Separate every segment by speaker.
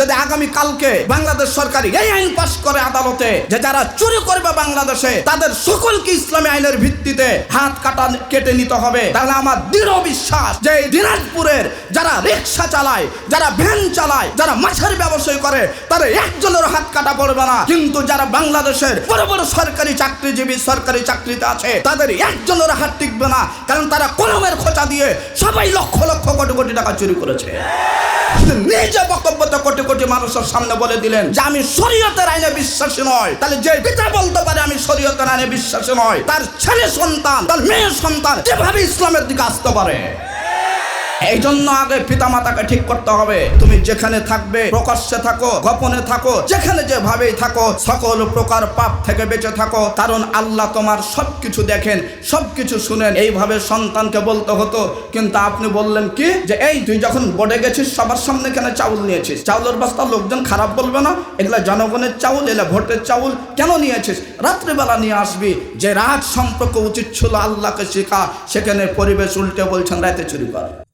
Speaker 1: যদি আগামী কালকে বাংলাদেশ সরকার এই আইন পাশ করে আদালতে যে যারা চুরি করবে বাংলাদেশে, তাদের সকলকে ইসলামী আইনের ভিত্তিতে হাত কাটা কেটে নিতে হবে। তাহলে আমার দৃঢ় বিশ্বাস যে দিনাজপুরের যারা রিক্সা চালায়, যারা ভ্যান চালায়, যারা মাছের ব্যবসায় করে তারা একজনের হাত কাটা পড়বে না। কিন্তু যারা বাংলাদেশের বড় বড় সরকারি চাকরিজীবী সরকারি চাকরিতে আছে, তাদের একজনের হাত টিকবে না। কারণ তারা কলমের খোঁচা দিয়ে সবাই লক্ষ লক্ষ কোটি কোটি টাকা চুরি করেছে। নিজে তো কোটি কোটি মানুষের সামনে বলে দিলেন যে আমি শরীয়তের আইনে বিশ্বাসী নয়। তাহলে যে পিতা বলতে পারে আমি শরীয়তের আইনে বিশ্বাসী নয়। তার ছেলে সন্তান, তার মেয়ে সন্তান যেভাবে ইসলামের দিকে আসতে পারে। এই জন্য আগে পিতা মাতাকে ঠিক করতে হবে। তুমি যেখানে থাকবে, প্রকাশ্যে থাকো, গোপনে থাকো, যেখানে যেভাবেই থাকো, সকল প্রকার পাপ থেকে বেঁচে থাকো। কারণ আল্লাহ তোমার সবকিছু দেখেন, সবকিছু শুনেন। এইভাবে সন্তানকে বলতে হতো। কিন্তু আপনি বললেন কি? যে এই তুই যখন বডে গেছিস, সবার সামনে কেন চাউল নিয়েছিস? চাউলের বস্তা লোকজন খারাপ বলবে না? এগুলা জনগণের চাউল এলা ভোটের চাউল কেন নিয়েছিস? রাত্রিবেলা নিয়ে আসবি। যে রাত সম্পর্ক উচিত ছিল আল্লাহকে শেখা, সেখানে পরিবেশ উল্টে বলছেন, রাতে চুরি কর।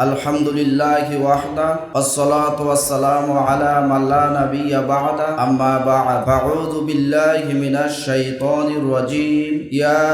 Speaker 1: আলহামদুলিল্লাহ ওয়াহদা والصلاة والسلام على من لا نبي بعد أما بعد فأعوذ بالله من الشيطان الرجيم يا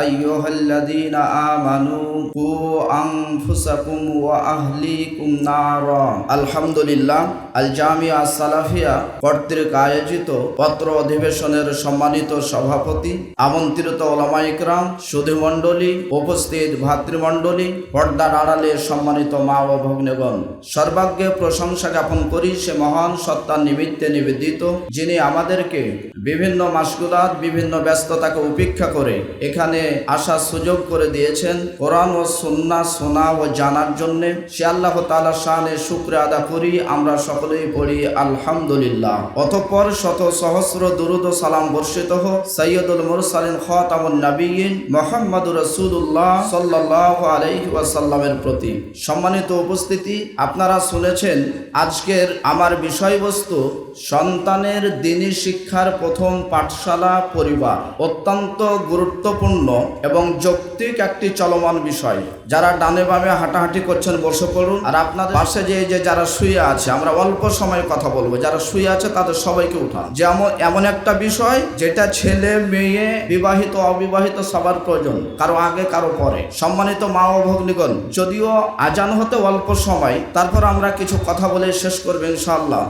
Speaker 1: أيها الذين آمنوا قوا أنفسكم وأهليكم نارا الحمد لله আল জামিয়া সালাফিয়া কর্তৃক আয়োজিত পত্র অধিবেশনের সম্মানিত সভাপতি আমন্ত্রিত ওলামা ইকরাম সুধী মণ্ডলী উপস্থিত ভাতৃমণ্ডলী পর্দার আড়ালে সম্মানিত মা ও ভগ্নেগণ সর্বাগ্যে প্রশংসা জ্ঞাপন করি সে মহান সত্তার নিমিত্তে নিবেদিত, যিনি আমাদেরকে বিভিন্ন মাসগুলাত, বিভিন্ন ব্যস্ততাকে উপেক্ষা করে এখানে আসার সুযোগ করে দিয়েছেন। কোরআন ও সুন্না শোনা ও জানার জন্যে সে আল্লাহ তালা শানে শুক্র আদা করি, আমরা সকলেই পড়ি, আলহামদুলিল্লাহ। অতঃপর শত সহস্র দুরুদ সালাম বর্ষিত হোক। সৈয়দুল মুরসালিন খাতামুন নবীন মোহাম্মদুর রসুল্লাহ সাল্লাহ আলাইহি ওয়াসাল্লামের প্রতি। সম্মানিত উপস্থিতি, আপনারা শুনেছেন আজকের আমার বিষয়বস্তু, সন্তানের দিনী শিক্ষার প্রথম পাঠশালা পরিবার। অত্যন্ত গুরুত্বপূর্ণ এবং যৌক্তিক একটি চলমান বিষয়। যারা ডানে বামে হাঁটাহাঁটি করছেন, বসে পড়ুন। আর আপনাদের পাশে যে যে যারা শুয়ে আছে, আমরা অল্প সময় কথা বলব। যারা শুয়ে আছে, তাদের সবাইকে উঠান। যেমন, এমন একটা বিষয় যেটা ছেলে, মেয়ে, বিবাহিত, অবিবাহিত সবার প্রয়োজন। কারও আগে, কারও পরে। সম্মানিত মা ও ভগ্নিগণ, যদিও আজান হতে অল্প সময়, তারপর আমরা কিছু কথা বলে শেষ করবেন ইনশাআল্লাহ।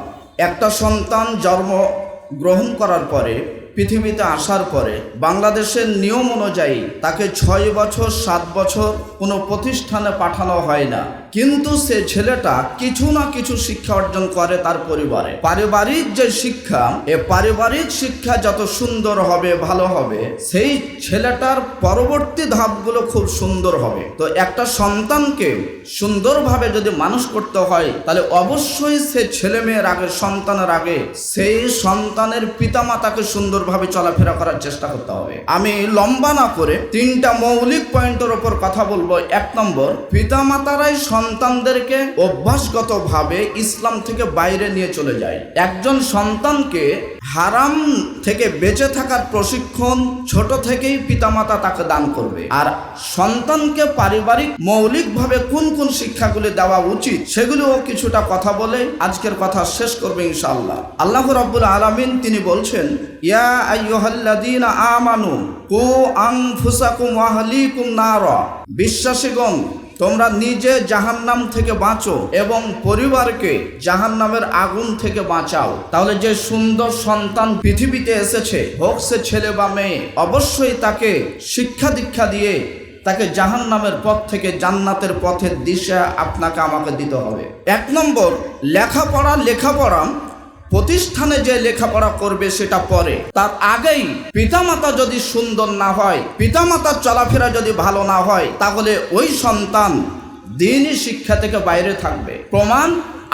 Speaker 1: একটা সন্তান জন্ম গ্রহণ করার পরে পৃথিবীতে আসার পরে বাংলাদেশের নিয়ম অনুযায়ী তাকে ছয় বছর, সাত বছর কোনো প্রতিষ্ঠানে পাঠানো হয় না। কিন্তু সে ছেলেটা কিছু না কিছু শিক্ষা অর্জন করে তার পরিবারে। পারিবারিক যে শিক্ষা, এ পারিবারিক শিক্ষা যত সুন্দর হবে, ভালো হবে, সেই ছেলেটার পরবর্তী ধাপগুলো খুব সুন্দর হবে। তো একটা সন্তানকে সুন্দরভাবে যদি মানুষ করতে হয়, তাহলে অবশ্যই সে ছেলে মেয়ের আগে, সন্তানের আগে, সেই সন্তানের পিতামাতাকে সুন্দরভাবে চলাফেরা করার চেষ্টা করতে হবে। আমি লম্বা না করে তিনটা মৌলিক পয়েন্টের ওপর কথা বলব। এক নম্বর পিতা মাতারাই সন্তানদেরকে অভ্যাসগতভাবে ইসলাম থেকে বাইরে নিয়ে চলে যায়। একজন সন্তানকে হারাম থেকে বেঁচে থাকার প্রশিক্ষণ ছোট থেকেই পিতামাতা তাকে দান করবে। আর সন্তানকে পারিবারিক, মৌলিকভাবে কোন কোন শিক্ষাগুলি দেওয়া উচিত সেগুলিও কিছুটা কথা বলে আজকের কথা শেষ করবে ইনশাআল্লাহ। আল্লাহ রাব্বুল আলামিন তিনি বলছেন, ইয়া আইয়ুহাল্লাযীনা আমানু কু আনফুসাকুম ওয়া আহলিকুম নারা। বিশ্বাসীগণ তোমরা নিজে জাহান্নাম থেকে বাঁচো এবং পরিবারকে জাহান্নামের আগুন থেকে বাঁচাও। তাহলে যে সুন্দর সন্তান পৃথিবীতে এসেছে, হোক সে ছেলে বা মেয়ে, অবশ্যই তাকে শিক্ষা দীক্ষা দিয়ে তাকে জাহান্নামের পথ থেকে জান্নাতের পথের দিশা আপনাকে আমাকে দিতে হবে। এক নম্বর, লেখাপড়া লেখাপড়া প্রতিষ্ঠানে যে লেখাপড়া করবে সেটা পরে। তার আগেই পিতামাতা যদি সুন্দর না হয়, পিতামাতার চলাফেরা যদি ভালো না হয়, তাহলে ওই সন্তান দিনই শিক্ষা থেকে বাইরে থাকবে। প্রমাণ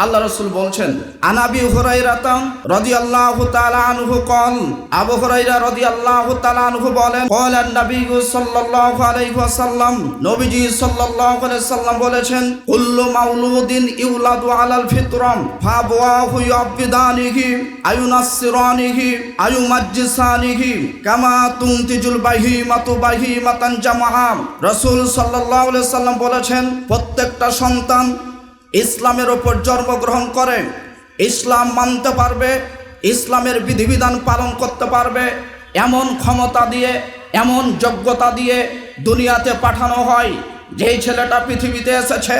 Speaker 1: আল্লাহ রসুল বলছেন আনাবি হুরাইরাতাম রাদিয়াল্লাহু তাআলা আনহু কল আবু হুরাইরা রাদিয়াল্লাহু তাআলা আনহু বলেন, ক্বালা নবী সাল্লাল্লাহু আলাইহি ওয়াসাল্লাম। নবীজি সাল্লাল্লাহু আলাইহি সাল্লাম বলেছেন, কুল্লু মাউলুদিন ইউলাদু আলাল ফিতরাম ফাবওয়াহু ইয়াবদানিহি আয়ুনাসসিরানিহি আয়ুমাজ্জিসানিহি কামা তুনতিজুল বাহিমাতু বাহিমাতান জামাআ রাসূল সাল্লাল্লাহু আলাইহি সাল্লাম বলেছেন, প্রত্যেকটা সন্তান ইসলামের ওপর জন্মগ্রহণ করে ইসলাম মানতে পারবে, ইসলামের বিধিবিধান পালন করতে পারবে। এমন ক্ষমতা দিয়ে, এমন যোগ্যতা দিয়ে দুনিয়াতে পাঠানো হয়। যেই ছেলেটা পৃথিবীতে এসেছে,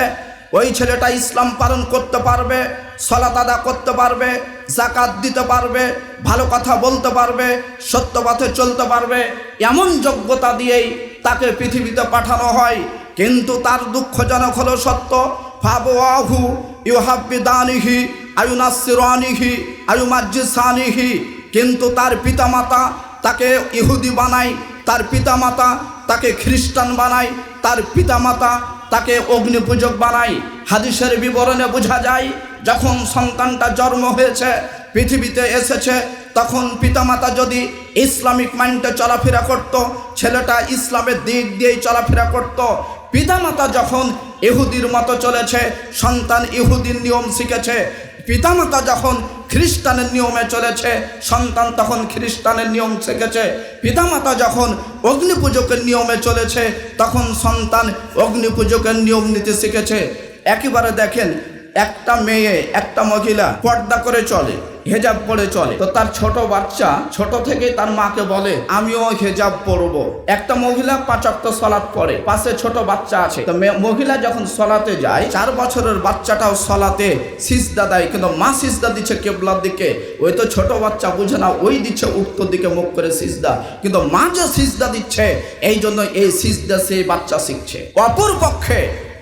Speaker 1: ওই ছেলেটা ইসলাম পালন করতে পারবে, সলাত আদা করতে পারবে জাকাত দিতে পারবে, ভালো কথা বলতে পারবে, সত্য পথে চলতে পারবে। এমন যোগ্যতা দিয়েই তাকে পৃথিবীতে পাঠানো হয়। কিন্তু তার দুঃখজনক হলো সত্য ফাবওয়াহু ইউহাব্বিদানিহি আয়ুনাসসিরানিহি আয়ুমাজ্জিসানিহি। কিন্তু তার পিতামাতা তাকে ইহুদি বানায়, তার পিতামাতা তাকে খ্রিস্টান বানায়, তার পিতামাতা তাকে অগ্নিপূজক বানায়। হাদিসের বিবরণে বোঝা যায়, যখন সন্তানটা জন্ম হয়েছে, পৃথিবীতে এসেছে, তখন পিতামাতা যদি ইসলামিক মাইন্ডে চলাফেরা করত, ছেলেটা ইসলামের দিক দিয়েই চলাফেরা করত পিতামাতা যখন ইহুদির মতো চলেছে, সন্তান ইহুদির নিয়ম শিখেছে, পিতামাতা যখন খ্রিস্টানের নিয়মে চলেছে, সন্তান তখন খ্রিস্টানের নিয়ম শিখেছে, পিতামাতা যখন অগ্নিপূজকের নিয়মে চলেছে, তখন সন্তান অগ্নিপূজকের নিয়ম নিতে শিখেছে। একেবারে দেখেন, একটা মেয়ে, একটা মহিলা পর্দা করে চলে। হেজাব পরে চলে। তো তার ছোট বাচ্চা, ছোট থেকে তার মাকে বলে, আমিও হেজাব পরব। একটা মহিলা পাঁচাত্ত সলাৎ পরে। পাশে ছোট বাচ্চা আছে। তো মহিলা যখন সলাতে যায়, চার বছরের বাচ্চাটাও সলাতে সিজদা দেয়। কিন্তু মা সিজদা দিচ্ছে কেবলার দিকে। ওই তো ছোট বাচ্চা বুঝে না, ওই দিচ্ছে উত্তর দিকে মুখ করে সিজদা। কিন্তু মা যে সিজদা দিচ্ছে এই জন্য এই সিজদা সেই বাচ্চা শিখছে। অপর পক্ষে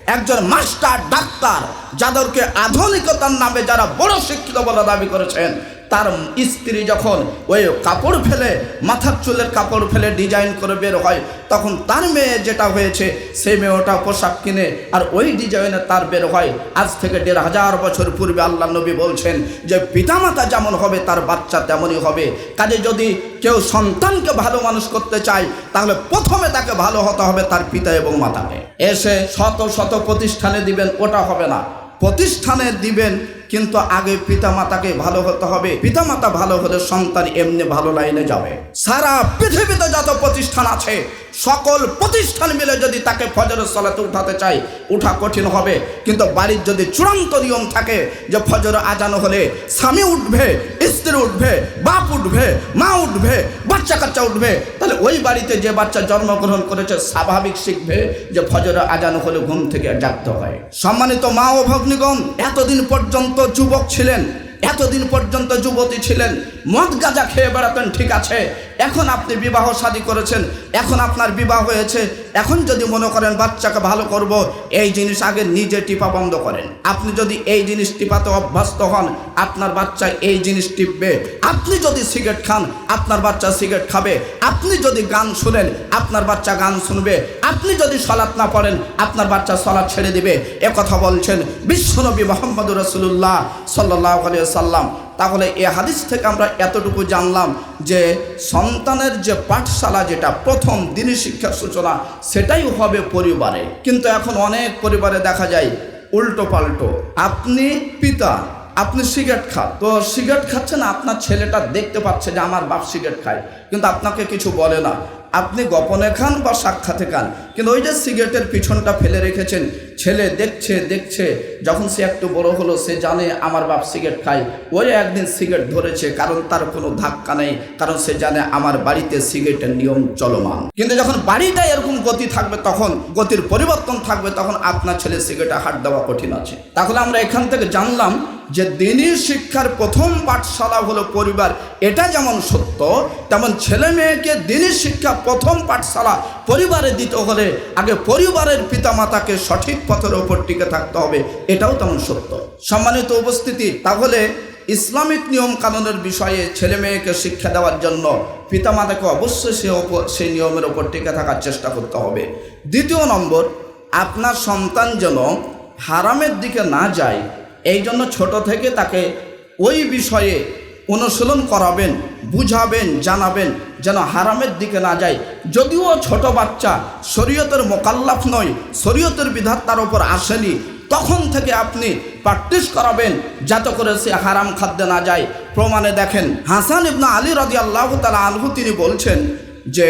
Speaker 1: একজন মাস্টার ডাক্তার যাদেরকে আধুনিকতার নামে যারা বড় শিক্ষিত বলে দাবি করেছেন তার স্ত্রী যখন ওই কাপড় ফেলে, মাথার চুলের কাপড় ফেলে ডিজাইন করে বের হয়, তখন তার মেয়ে যেটা হয়েছে, সেই মেয়ে ওটা পোশাক কিনে আর ওই ডিজাইনে তার বের হয়। আজ থেকে দেড় হাজার বছর পূর্বে আল্লাহ নবী বলছেন যে, পিতামাতা যেমন হবে, তার বাচ্চা তেমনই হবে। কাজে যদি কেউ সন্তানকে ভালো মানুষ করতে চায়, তাহলে প্রথমে তাকে ভালো হতে হবে তার পিতা এবং মাতাকে। এসে শত শত প্রতিষ্ঠানে দিবেন, ওটা হবে না। প্রতিষ্ঠানে দিবেন, কিন্তু আগে পিতামাতাকে ভালো হতে হবে। পিতামাতা ভালো হলে সন্তান এমনি ভালো লাইনে যাবে। সারা পৃথিবীতে যত প্রতিষ্ঠান আছে সকল প্রতিষ্ঠান মিলে যদি তাকে ফজরের সলাতে উঠাতে চাই, উঠা কঠিন হবে। কিন্তু বাড়ির যদি চূড়ান্ত নিয়ম থাকে যে ফজর আজানো হলে স্বামী উঠবে, স্ত্রী উঠবে, বাপ উঠবে, মা উঠবে, বাচ্চা কাচ্চা উঠবে, তাহলে ওই বাড়িতে যে বাচ্চা জন্মগ্রহণ করেছে স্বাভাবিক শিখবে যে ফজর আজানো হলে ঘুম থেকে জাগতে হয়। সম্মানিত মা ও ভগ্নিগণ, এতদিন পর্যন্ত যুবক ছিলেন, এতদিন পর্যন্ত যুবতী ছিলেন, মদ গাঁজা খেয়ে বেড়াতেন, ঠিক আছে এখন আপনি বিবাহ শাদী করেছেন, এখন আপনার বিবাহ হয়েছে, এখন যদি মনে করেন বাচ্চাকে ভালো করব, এই জিনিস আগে নিজে টিপা বন্ধ করেন। আপনি যদি এই জিনিস টিপাতে অভ্যস্ত হন, আপনার বাচ্চা এই জিনিস টিপবে। আপনি যদি সিগারেট খান, আপনার বাচ্চা সিগারেট খাবে। আপনি যদি গান শুনেন, আপনার বাচ্চা গান শুনবে। আপনি যদি সলাৎ না পড়েন, আপনার বাচ্চা সলাৎ ছেড়ে দিবে। কথা বলছেন বিশ্বনবী মোহাম্মদ রসুল্লাহ সাল্লাহ সাল্লাম তাহলে এ হাদিস থেকে আমরা এতটুকু জানলাম যে সন্তানের যে পাঠশালা যেটা প্রথম দিনই শিক্ষার সূচনা, সেটাই হবে পরিবারে। কিন্তু এখন অনেক পরিবারে দেখা যায় উল্টো পাল্টো। আপনি পিতা, আপনি সিগারেট খান। তো সিগারেট খাচ্ছেন আপনার ছেলেটা দেখতে পাচ্ছে যে আমার বাপ সিগারেট খায়। কিন্তু আপনাকে কিছু বলে না। আপনি গোপনে খান বা সাক্ষাতে খান। কিন্তু ওই যে সিগারেটের পিছনটা ফেলে রেখেছেন ছেলে দেখছে দেখছে, যখন সে একটু বড় হলো, সে জানে আমার বাপ সিগারেট খায়। ওই একদিন সিগারেট ধরেছে, কারণ তার কোনো ধাক্কা নেই, কারণ সে জানে আমার বাড়িতে সিগারেটের নিয়ম চলমান। কিন্তু যখন বাড়িটা এরকম গতি থাকবে তখন, গতির পরিবর্তন থাকবে তখন আপনার ছেলে সিগারেটে হাত দেওয়া কঠিন আছে। তাহলে আমরা এখান থেকে জানলাম যে দিনী শিক্ষার প্রথম পাঠশালা হলো পরিবার। এটা যেমন সত্য, তেমন ছেলে মেয়েকে দিনী শিক্ষা প্রথম পাঠশালা পরিবারে দিতে হলে আগে পরিবারের পিতামাতাকে সঠিক পথের ওপর টিকে থাকতে হবে, এটাও তেমন সত্য। সম্মানিত উপস্থিতি, তাহলে ইসলামিক নিয়ম কানুনের বিষয়ে ছেলে মেয়েকে শিক্ষা দেওয়ার জন্য পিতামাতাকে অবশ্যই সে ওপর সেই নিয়মের ওপর টিকে থাকার চেষ্টা করতে হবে। দ্বিতীয় নম্বর, আপনার সন্তান যেন হারামের দিকে না যায় এই জন্য ছোট থেকে তাকে ওই বিষয়ে অনুশীলন করাবেন, বুঝাবেন, জানাবেন যেন হারামের দিকে না যায়। যদিও ছোট বাচ্চা, শরীয়তের মোকাল্লাফ নয়, শরীয়তের বিধান তার উপর আসেনি, তখন থেকে আপনি প্র্যাকটিস করাবেন যাতে করে সে হারাম খাদ্যে না যায়। প্রমাণে দেখেন, হাসান ইবনা আলী রাজি আল্লাহ তালা আনহু তিনি বলছেন যে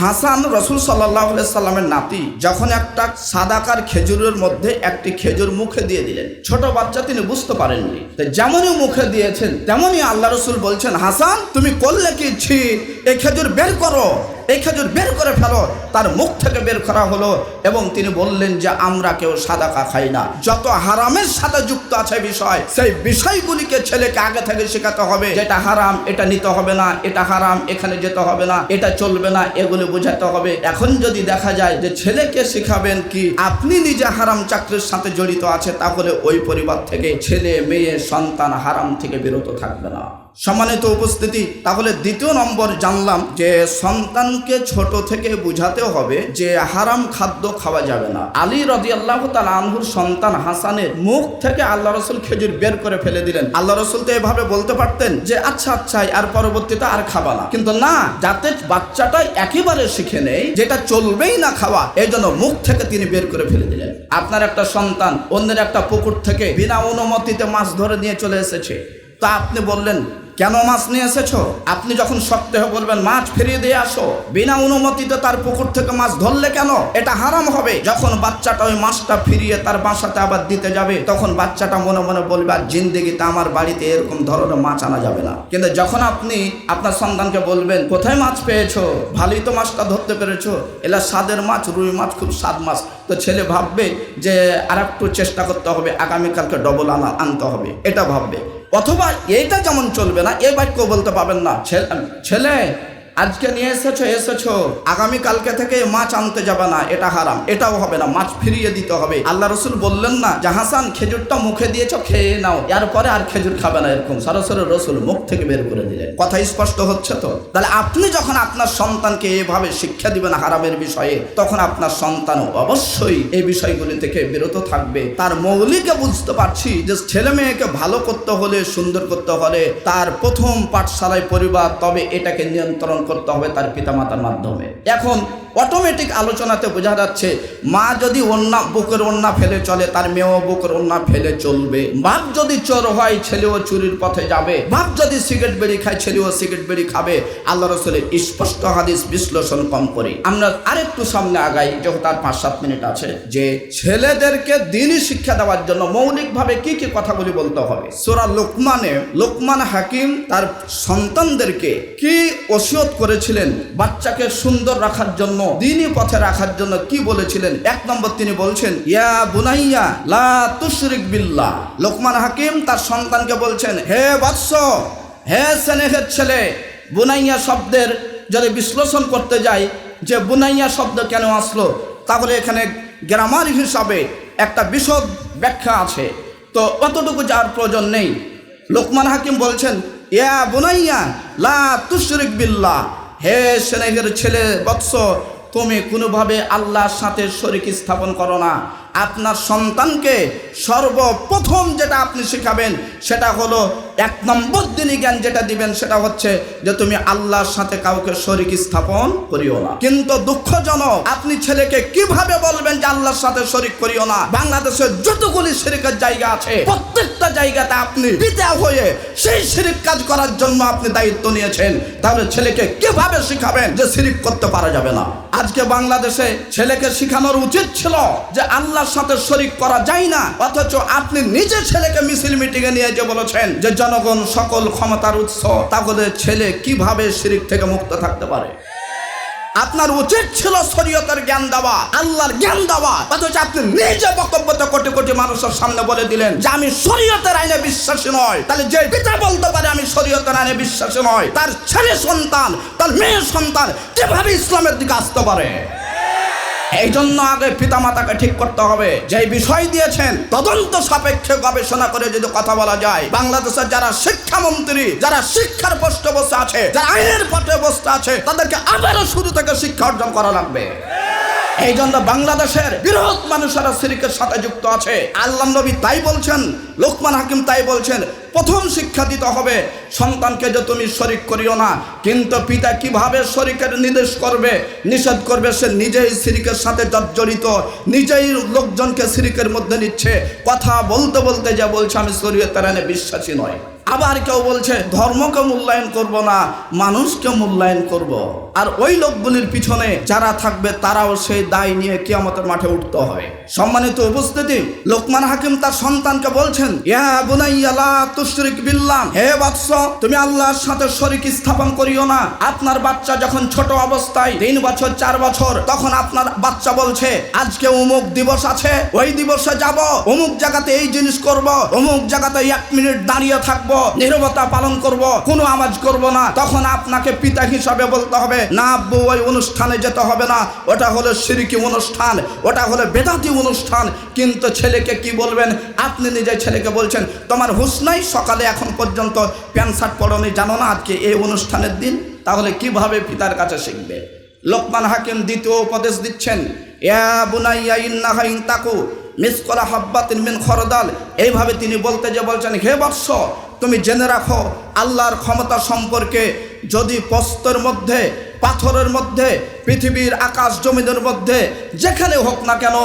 Speaker 1: হাসান রসুল সাল্লাহ সাল্লামের নাতি যখন একটা সাদাকার খেজুরের মধ্যে একটি খেজুর মুখে দিয়ে দিলেন, ছোট বাচ্চা তিনি বুঝতে পারেননি। যেমনই মুখে দিয়েছেন, তেমনই আল্লাহ রসুল বলছেন, হাসান, তুমি করলে কি ছি এই খেজুর বের করো। এই খেজুর বের করে ফেলো। তার মুখ থেকে বের করা হলো এবং তিনি বললেন যে, আমরা কেউ সাদাকা খাই না। যত হারামের সাথে যুক্ত আছে বিষয়, সেই বিষয়গুলিকে ছেলেকে আগে থেকে শেখাতে হবে। যেটা হারাম, এটা নিতে হবে না। এটা হারাম, এখানে যেতে হবে না। এটা চলবে না, এগুলো বোঝাতে হবে। এখন যদি দেখা যায় যে, ছেলেকে শেখাবেন কি, আপনি নিজে হারাম চাকরির সাথে জড়িত আছে, তাহলে ওই পরিবার থেকে ছেলে, মেয়ে, সন্তান হারাম থেকে বিরত থাকবে না। সম্মানিত উপস্থিতি, তাহলে দ্বিতীয় নম্বর জানলাম যে সন্তানকে ছোট থেকে বুঝাতে হবে যে হারাম খাদ্য খাওয়া যাবে না। আলী রদি আল্লাহ আনহুর সন্তান হাসানের মুখ থেকে আল্লাহ রসুল খেজুর বের করে ফেলে দিলেন। আল্লাহ রসুল তো এভাবে বলতে পারতেন যে আচ্ছা আচ্ছা আর পরবর্তীতে আর খাবা না। কিন্তু না, যাতে বাচ্চাটা একেবারে শিখে নেই, যেটা চলবেই না খাওয়া এই জন্য মুখ থেকে তিনি বের করে ফেলে দিলেন। আপনার একটা সন্তান অন্যের একটা পুকুর থেকে বিনা অনুমতিতে মাছ ধরে নিয়ে চলে এসেছে। তা আপনি বললেন কেন মাছ নিয়ে এসেছ? আপনি যখন হয়ে বলবেন, মাছ ফিরিয়ে দিয়ে আসো, বিনা অনুমতিতে তার পুকুর থেকে মাছ ধরলে কেন? এটা হারাম হবে। যখন বাচ্চাটা ওই মাছটা ফিরিয়ে তার বাসাতে আবার দিতে যাবে, তখন বাচ্চাটা মনে মনে বলবে, আর জিন্দেগিতে আমার বাড়িতে এরকম ধরনের মাছ আনা যাবে না। কিন্তু যখন আপনি আপনার সন্তানকে বলবেন, কোথায় মাছ পেয়েছ? ভালোই তো মাছটা ধরতে পেরেছ। এলা স্বাদের মাছ, রুই মাছ, খুব স্বাদ মাছ। তো ছেলে ভাববে যে আর একটু চেষ্টা করতে হবে, আগামীকালকে ডবল আনা, আনতে হবে। এটা ভাববে। অথবা এইটা যেমন চলবে না এই বাক্য বলতে পাবেন না। ছেলে আজকে নিয়ে এসেছ এসেছ। আগামী কালকে থেকে মাছ আনতে যাবে না, এটা হারাম। এটাও হবে না, মাছ ফিরিয়ে দিতে হবে। আল্লাহ রসুল বললেন না জাহাসান খেজুরটা মুখে দিয়েছ, খেয়ে নাও। এরপরে আর খেজুর খাবে না এরকম। সরাসরি রসুল মুখ থেকে বের করে দিলেন। কথা স্পষ্ট হচ্ছে তো? তাহলে আপনি যখন আপনার সন্তানকে এভাবে শিক্ষা দিবেন হারামের বিষয়ে, তখন আপনার সন্তান অবশ্যই এই বিষয়গুলি থেকে বিরত থাকবে। তার মৌলিকে বুঝতে পারছি যে ছেলে মেয়েকে ভালো করতে হলে, সুন্দর করতে হলে তার প্রথম পাঠশালায় পরিবার তবে এটাকে নিয়ন্ত্রণ করতে হবে তার পিতামাতার মাধ্যমে। এখন অটোমেটিক আলোচনাতে বোঝা যাচ্ছে, মা যদি অন্যা বুকের অন্যা ফেলে চলে, তার মেয়েও বুকের অন্যা ফেলে চলবে। বাপ যদি চোর হয়, ছেলেও চুরির পথে যাবে। বাপ যদি সিগারেট বেরি খায়, ছেলেও সিগারেট বেরি খাবে। আল্লাহ রসুলের স্পষ্ট হাদিস বিশ্লেষণ কম করি। আমরা আরেকটু সামনে আগাই যখন তার পাঁচ সাত মিনিট আছে, যে ছেলেদেরকে দিনই শিক্ষা দেওয়ার জন্য মৌলিকভাবে কি কি কথাগুলি বলতে হবে? সোরা লোকমানে, লোকমান হাকিম তার সন্তানদেরকে কি ওসিয়ত করেছিলেন? বাচ্চাকে সুন্দর রাখার জন্য দিনই পথে রাখার জন্য কি বলেছিলেন? এক নম্বর তিনি বলছেন, ইয়া বুনাইয়া লা তুশরিক বিল্লাহ। লোকমান হাকিম তার সন্তানকে বলছেন, হে বৎস হে স্নেহের ছেলে, বুনাইয়া শব্দের যদি বিশ্লেষণ করতে যাই, যে বুনাইয়া শব্দ কেন আসলো, তাহলে এখানে গ্রামার হিসাবে একটা বিশদ ব্যাখ্যা আছে। তো অতটুকু যাওয়ার প্রয়োজন নেই। লোকমান হাকিম বলছেন, ইয়া বুনাইয়া লা তুশরিক বিল্লাহ। হে স্নেহের ছেলে বৎস তুমি কোনোভাবে আল্লাহর সাথে শরিক স্থাপন করো না। আপনার সন্তানকে সর্বপ্রথম যেটা আপনি শেখাবেন, সেটা হলো এক নম্বর দিনই জ্ঞান যেটা দিবেন, সেটা হচ্ছে যে তুমি আল্লাহর সাথে কাউকে শরিক স্থাপন করিও না। কিন্তু দুঃখজনক, আপনি ছেলেকে কীভাবে বলবেন যে আল্লাহর সাথে শরিক করিও না? বাংলাদেশের যতগুলি শিরিকের জায়গা আছে, প্রত্যেকটা জায়গাতে আপনি পিতা হয়ে সেই শিরিক কাজ করার জন্য আপনি দায়িত্ব নিয়েছেন। তাহলে ছেলেকে কীভাবে শিখাবেন যে শিরিক করতে পারা যাবে না? আজকে বাংলাদেশে ছেলেকে শিখানোর উচিত ছিল যে আল্লাহর সাথে শরিক করা যায় না। অথচ আপনি নিজে ছেলেকে মিছিল মিটিং এ নিয়ে যে বলেছেন যে জনগণ সকল ক্ষমতার উৎস, তাহলে ছেলে কীভাবে শিরিক থেকে মুক্ত থাকতে পারে? আপনার উচিত ছিল শরীয়তের জ্ঞান দেওয়া, আল্লাহর জ্ঞান দেওয়া। অথচ আপনি নিজে বক্তব্য কোটি কোটি মানুষের সামনে বলে দিলেন যে আমি শরীয়তের আইনে বিশ্বাসী নয়। তাহলে যে পিতা বলতে পারে আমি শরীয়তের আইনে বিশ্বাসী নয়। তার ছেলে সন্তান, তার মেয়ে সন্তান কীভাবে ইসলামের দিকে আসতে পারে? এই জন্য আগে পিতামাতাকে ঠিক করতে হবে। যে বিষয় দিয়েছেন, তদন্ত সাপেক্ষে গবেষণা করে যদি কথা বলা যায়, বাংলাদেশের যারা শিক্ষামন্ত্রী, যারা শিক্ষার পোস্টে বসে আছে, যারা আইনের পথে বসতে আছে, তাদেরকে আবারও শুরু থেকে শিক্ষা অর্জন করা লাগবে। এই জন্য বাংলাদেশের বৃহৎ মানুষেরা সিরিকের সাথে যুক্ত আছে। আল্লাহ নবী তাই বলছেন, লোকমান হাকিম তাই বলছেন, প্রথম শিক্ষা দিতে হবে সন্তানকে যে তুমি শরিক করিও না, কিন্তু পিতা কীভাবে শরিকের নির্দেশ করবে, নিষেধ করবে, সে নিজেই সিরিকের সাথে জর্জরিত নিজেই লোকজনকে সিরিকের মধ্যে নিচ্ছে। কথা বলতে বলতে যা বলছে, আমি শরীয়তের আইনে বিশ্বাসী নয়। আবার কেউ বলছে, ধর্মকে মূল্যায়ন করব না, মানুষকে মূল্যায়ন করব। আর ওই লোকগুলির পিছনে যারা থাকবে, তারাও সেই দায় নিয়ে কিয়ামতের মাঠে উঠতে হয় সম্মানিত উপস্থিতি, লোকমান হাকিম তার সন্তানকে বলছেন হে বৎস তুমি আল্লাহর সাথে শরিক স্থাপন করিও না আপনার বাচ্চা যখন ছোট অবস্থায়, তিন বছর, চার বছর, তখন আপনার বাচ্চা বলছে, আজকে অমুক দিবস আছে, ওই দিবসে যাব, অমুক জায়গাতে এই জিনিস করব, অমুক জায়গাতে এক মিনিট দাঁড়িয়ে থাকব নীরবতা পালন করব, কোনো আওয়াজ করব না। তখন আপনাকে পিতা হিসাবে বলতে হবে, না আব্বু, ওই অনুষ্ঠানে যেতে হবে না। ওটা হলো সিরিকি অনুষ্ঠান, ওটা হলো বেদাতি অনুষ্ঠান। কিন্তু ছেলেকে কি বলবেন? আপনি নিজে ছেলেকে বলছেন, তোমার হুসনাই সকালে এখন পর্যন্ত প্যান্ট শার্ট পরনি, জানো না আজকে এই অনুষ্ঠানের দিন? তাহলে কীভাবে পিতার কাছে শিখবে? লোকমান হাকিম দ্বিতীয় উপদেশ দিচ্ছেন মিস করা হাব্বাতিন মিন খরদাল। এইভাবে তিনি বলতে যে বলছেন, হে বৎস তুমি জেনে রাখো আল্লাহর ক্ষমতা সম্পর্কে যদি পস্তর মধ্যে পাথরের মধ্যে পৃথিবীর আকাশ জমিদের মধ্যে, যেখানে হোক না কেন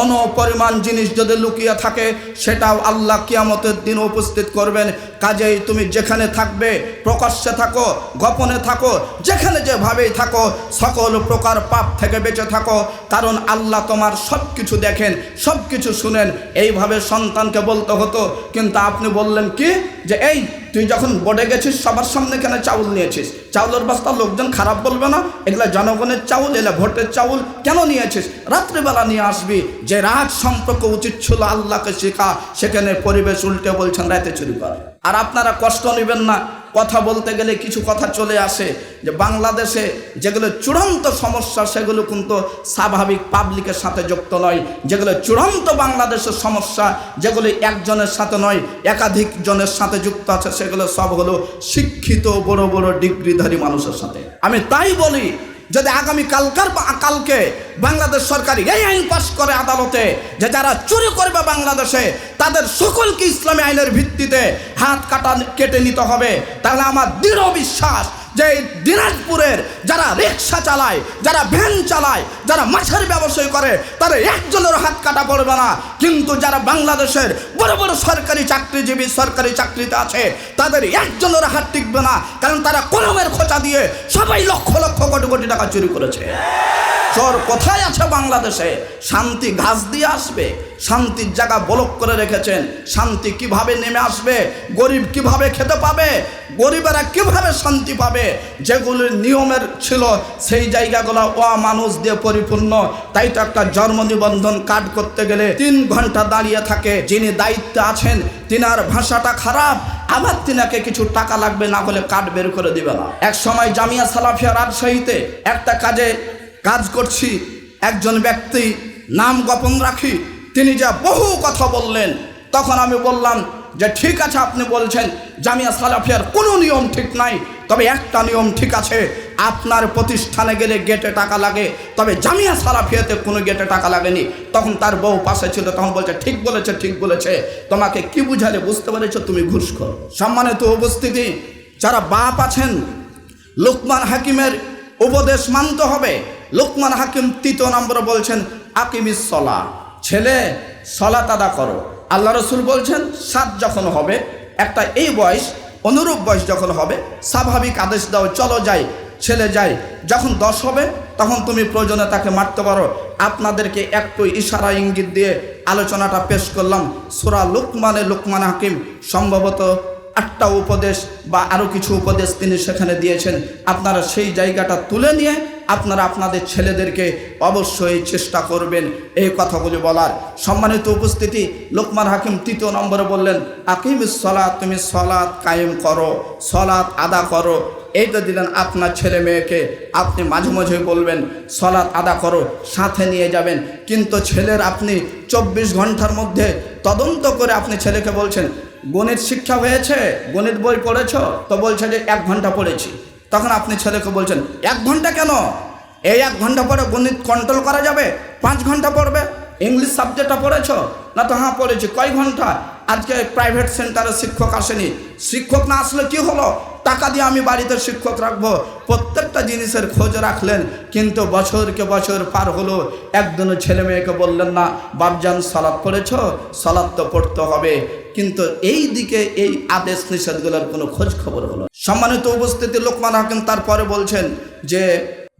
Speaker 1: অনপরিমাণ জিনিস যদি লুকিয়ে থাকে, সেটাও আল্লাহ কিয়ামতের দিন উপস্থিত করবেন। কাজেই তুমি যেখানে থাকবে, প্রকাশ্যে থাকো, গোপনে থাকো, যেখানে যেভাবেই থাকো, সকল প্রকার পাপ থেকে বেঁচে থাকো। কারণ আল্লাহ তোমার সব কিছু দেখেন সব কিছু শুনেন। এইভাবে সন্তানকে বলতে হতো, কিন্তু আপনি বললেন কি? যে এই, তুই যখন বোর্ডে গেছিস, সবার সামনে কেন চাউল নিয়েছিস? চাউলের বস্তা লোকজন খারাপ বলবে না? এগুলা জনগণের চাউল, এলা ভোটের চাউল কেন নিয়েছিস? রাত্রেবেলা নিয়ে আসবি। যে রাত সম্পর্ক উচিত ছিল আল্লাহকে শেখা, সেখানে পরিবেশ উল্টে বলছেন রাতে চুরি করে। আর আপনারা কষ্ট নেবেন না। কথা বলতে গেলে কিছু কথা চলে আসে। যে বাংলাদেশে যেগুলো চূড়ান্ত সমস্যা, সেগুলো কিন্তু স্বাভাবিক পাবলিকের সাথে যুক্ত নয়। যেগুলো চূড়ান্ত বাংলাদেশের সমস্যা, যেগুলো একজনের সাথে নয়, একাধিক জনের সাথে যুক্ত আছে, সেগুলো সব হলো শিক্ষিত বড় বড় ডিগ্রিধারী মানুষের সাথে। আমি তাই বলি যদি আগামী কালকার কালকে বাংলাদেশ সরকার এই আইন পাশ করে আদালতে যে যারা চুরি করবে বাংলাদেশে, তাদের সকলকে ইসলামী আইনের ভিত্তিতে হাত কাটা কেটে নিতে হবে, তাহলে আমার দৃঢ় বিশ্বাস যে দিনাজপুরের যারা রিক্সা চালায়, যারা ভ্যান চালায়, যারা মাছের ব্যবসায় করে তারা একজনের হাত কাটা পড়বে না। কিন্তু যারা বাংলাদেশের বড় বড় সরকারি চাকরিজীবী সরকারি চাকরিতে আছে, তাদের একজনের হাত টিকবে না। কারণ তারা কলমের খোঁচা দিয়ে সবাই লক্ষ লক্ষ কোটি কোটি টাকা চুরি করেছে। চোর কোথায় আছে বাংলাদেশে? শান্তি ঘাস দিয়ে আসবে, শান্তির জায়গা ব্লক করে রেখেছেন। শান্তি কীভাবে নেমে আসবে? গরিব কীভাবে খেতে পাবে? গরিবেরা কীভাবে শান্তি পাবে? যেগুলির নিয়মের ছিল, সেই জায়গাগুলো মানুষ দিয়ে পরিপূর্ণ। তাই তো একটা জন্ম নিবন্ধন কার্ড করতে গেলে তিন ঘণ্টা দাঁড়িয়ে থাকে। যিনি দায়িত্বে আছেন, তিনার ভাষাটা খারাপ। আবার তিনাকে কিছু টাকা লাগবে, না হলে কার্ড বের করে দিবে না। এক সময় জামিয়া সালাফিয়া রাজশাহীতে একটা কাজে কাজ করছি, একজন ব্যক্তি নাম গোপন রাখি, তিনি যা বহু কথা বললেন, তখন আমি বললাম যে ঠিক আছে আপনি বলছেন, জামিয়া সালাফিয়ার কোনো নিয়ম ঠিক নাই, তবে একটা নিয়ম ঠিক আছে, আপনার প্রতিষ্ঠানে গেলে গেটে টাকা লাগে, তবে জামিয়া সালাফিয়াতে কোনো গেটে টাকা লাগেনি। তখন তার বউ পাশে ছিল, তখন বলছে, ঠিক বলেছে ঠিক বলেছে, তোমাকে কি বুঝালে বুঝতে পেরেছ, তুমি ঘুষখোর সম্মানিত উপস্থিতি, যারা বাপ আছেন, লোকমান হাকিমের উপদেশ মানতে হবে লোকমান হাকিম তৃতীয় নম্বরে বলছেন আকিমিস সলা। ছেলে, সলাত আদা করো। আল্লাহ রসুল বলছেন, সাত যখন হবে, একটা এই বয়স, অনুরূপ বয়স যখন হবে, স্বাভাবিক আদেশ দাও, চলো যাই, ছেলে যাই। যখন দশ হবে, তখন তুমি প্রয়োজনে তাকে মারতে পারো। আপনাদেরকে একটু ইশারা ইঙ্গিত দিয়ে আলোচনাটা পেশ করলাম। সুরা লুকমানে লুকমান হাকিম সম্ভবত আটটা উপদেশ বা আরও কিছু উপদেশ তিনি সেখানে দিয়েছেন। আপনারা সেই জায়গাটা তুলে নিয়ে আপনারা আপনাদের ছেলেদেরকে অবশ্যই চেষ্টা করবেন এই কথাগুলি বলার। সম্মানিত উপস্থিতি লোকমান হাকিম তৃতীয় নম্বরে বললেন আকিম সলাৎ তুমি সলাৎ কায়েম করো সলাৎ আদা করো। এইটা দিলেন আপনার ছেলে মেয়েকে। আপনি মাঝে মাঝে বলবেন সলাৎ আদা করো, সাথে নিয়ে যাবেন। কিন্তু ছেলের আপনি চব্বিশ ঘণ্টার মধ্যে তদন্ত করে আপনি ছেলেকে বলছেন, গণিত শিক্ষা হয়েছে, গণিত বই পড়েছ? তো বলছে যে, এক ঘণ্টা পড়েছি। তখন আপনি ছেলেকে বলছেন, এক ঘণ্টা কেন? এই এক ঘণ্টা পরে গণিত কন্ট্রোল করা যাবে? পাঁচ ঘণ্টা পড়বে? ইংলিশ সাবজেক্টটা পড়েছ? না তো হ্যাঁ পড়েছি। কয় ঘণ্টা? আজকে প্রাইভেট সেন্টারে শিক্ষক আসেনি। শিক্ষক না আসলে কি হলো? টাকা দিয়ে আমি বাড়িতে শিক্ষক রাখব। প্রত্যেকটা জিনিসের খোঁজ রাখলেন, কিন্তু বছরকে বছর পার হলো। একদিনও ছেলে মেয়েকে বললেন না বাবজান সালাদ পড়েছ? সালাদ তো পড়তে হবে। কিন্তু এই দিকে এই আদেশ নিষেধগুলোর কোনো খোঁজ খবর হলো সম্মানিত উপস্থিতি, লোকমান হাকিম তারপরে বলছেন যে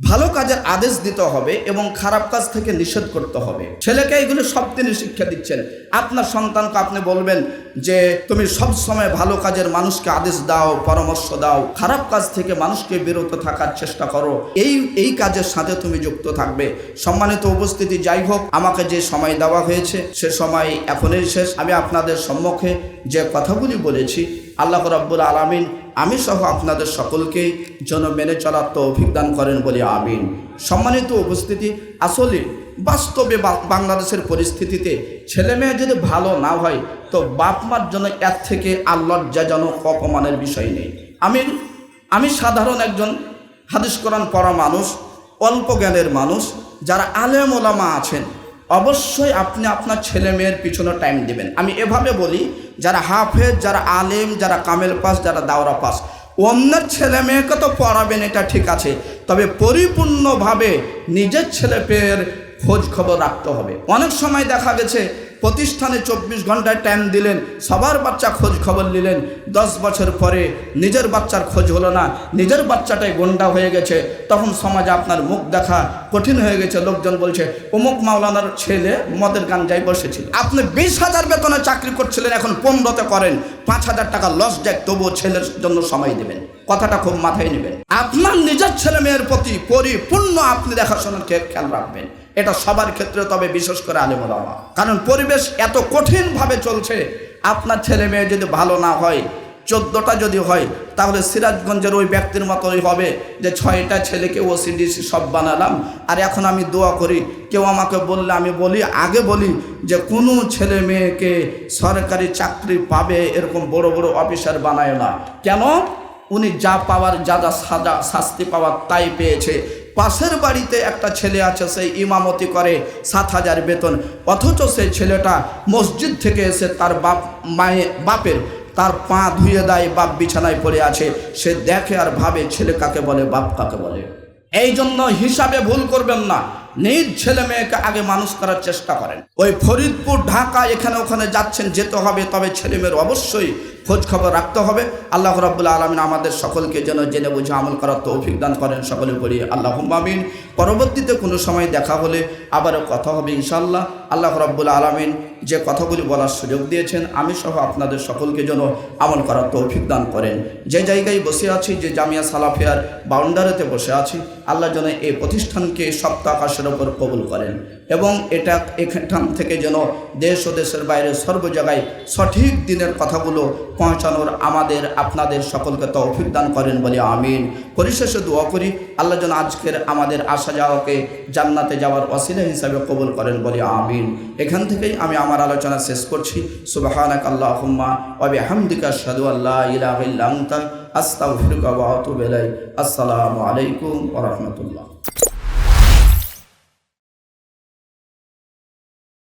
Speaker 1: ভালো কাজের আদেশ দিতে হবে এবং খারাপ কাজ থেকে নিষেধ করতে হবে। ছেলেকে এগুলো সব তিনি শিক্ষা দিচ্ছেন। আপনার সন্তানকে আপনি বলবেন যে, তুমি সব সময় ভালো কাজের মানুষকে আদেশ দাও, পরামর্শ দাও। খারাপ কাজ থেকে মানুষকে বিরত থাকার চেষ্টা করো। এই এই কাজের সাথে তুমি যুক্ত থাকবে। সম্মানিত উপস্থিতি যাই হোক, আমাকে যে সময় দেওয়া হয়েছে, সে সময় এখনই শেষ। আমি আপনাদের সম্মুখে যে কথাগুলি বলেছি, আল্লাহ রাব্বুল আলামিন আমি সহ আপনাদের সকলকেই যেন মেনে চলার তো অভিজ্ঞান করেন বলে আমিন। সম্মানিত উপস্থিতি, আসলে বাস্তবে বাংলাদেশের পরিস্থিতিতে ছেলে মেয়ে যদি ভালো না হয়, তো বাপ মার জন্য এর থেকে আল্লাহর লজ্জাজনক অপমানের বিষয় নেই। আমি আমি সাধারণ একজন হাদিস কোরআন পড়া মানুষ, অল্প জ্ঞানের মানুষ, যারা আলেম ওলামা আছেন। অবশ্যই আপনি আপনার ছেলে মেয়ের পিছনে টাইম দেবেন। আমি এভাবে বলি, যারা হাফেজ, যারা আলেম, যারা কামেল পাস, যারা দাওরা পাস, অন্যের ছেলে মেয়েকে তো পড়াবেন, এটা ঠিক আছে। তবে পরিপূর্ণভাবে নিজের ছেলে মেয়ের খোঁজ খবর রাখতে হবে। অনেক সময় দেখা গেছে, প্রতিষ্ঠানে চব্বিশ ঘন্টায় টাইম দিলেন, সবার বাচ্চা খোঁজ খবর নিলেন, দশ বছর পরে নিজের বাচ্চার খোঁজ হলো না, নিজের বাচ্চাটাই গন্ডা হয়ে গেছে, তখন সমাজে আপনার মুখ দেখা কঠিন হয়ে গেছে, লোকজন বলছে, অমুক মাওলানার ছেলে মদের গাঞ্জায় বসেছিল আপনি বিশ হাজার বেতনে চাকরি করছিলেন, এখন পনেরোতে করেন, পাঁচ হাজার টাকা লস যাক তবুও ছেলের জন্য সময় দেবেন, কথাটা খুব মাথায় নেবেন। আপনার নিজের ছেলে মেয়ের প্রতি পরিপূর্ণ আপনি দেখাশোনার খেয়াল রাখবেন। এটা সবার ক্ষেত্রে তবে বিশেষ করে আলিমুলামা কারণ পরিবেশ এত কঠিনভাবে চলছে, আপনার ছেলে মেয়ে যদি ভালো না হয়, চোদ্দোটা যদি হয়, তাহলে সিরাজগঞ্জের ওই ব্যক্তির মতোই হবে যে ছয়টা ছেলেকে ওসিডিসি সব বানালাম, আর এখন আমি দোয়া করি, কেউ আমাকে বললে আমি বলি, আগে বলি যে কোনো ছেলে মেয়েকে সরকারি চাকরি পাবে এরকম বড় বড় অফিসার বানায় না। কেন? উনি যা পাওয়ার, যা যা সাজা, শাস্তি পাওয়ার তাই পেয়েছে। পাশের বাড়িতে একটা ছেলে আছে, সেই ইমামতি করে সাত হাজার বেতন। অথচ সেই ছেলেটা মসজিদ থেকে এসে তার বাপ, মায়ে, বাপের তার পা ধুয়ে দেয়, বাপ বিছানায় পড়ে আছে। সে দেখে আর ভাবে, ছেলে কাকে বলে, বাপ কাকে বলে। এই জন্য হিসাবে ভুল করবেন না। নিজ ছেলে মেয়েকে আগে মানুষ করার চেষ্টা করেন। ওই ফরিদপুর, ঢাকা, এখানে ওখানে যাচ্ছেন, যেতে হবে, তবে ছেলে মেয়ের অবশ্যই খোঁজ খবর রাখতে হবে। আল্লাহ রাবুল্লাহ আলমিন আমাদের সকলকে যেন জেনে বুঝে আমল করার তৌফিক দান করেন সকলে বলি আল্লাহ আমিন। পরবর্তীতে কোনো সময় দেখা হলে আবারও কথা হবে ইনশাল্লাহ আল্লাহ রাব্বুল আলমিন যে কথাগুলি বলার সুযোগ দিয়েছেন, আমি সহ আপনাদের সকলকে যেন আমল করার তৌফিক দান করেন। যে জায়গায় বসে আছি, যে জামিয়া সালাফিয়ার বাউন্ডারিতে বসে আছি, আল্লাহ যেন এই প্রতিষ্ঠানকে সপ্তাহ আকাশের ওপর কবুল করেন। এবং এটা এখান থেকে যেন দেশ ও দেশের বাইরে সর্ব জায়গায় সঠিক দিনের কথাগুলো পৌঁছানোর আমাদের, আপনাদের সকলকে তৌফিক দান করেন বলে আমিন। পরিশেষে দোয়া করি, আল্লাহ যেন আজকের আমাদের আসা যাওয়াকে জান্নাতে যাওয়ার অসিলা হিসাবে কবুল করেন বলে আমিন। এখান থেকেই আমি আমার আলোচনা শেষ করছি। সুবাহানাক আল্লাহ হুম্মা অবে হামদিকা সাদু আল্লাহ ইলাহ ইলাইক। আসসালামু আলাইকুম ওয়া রাহমাতুল্লাহ।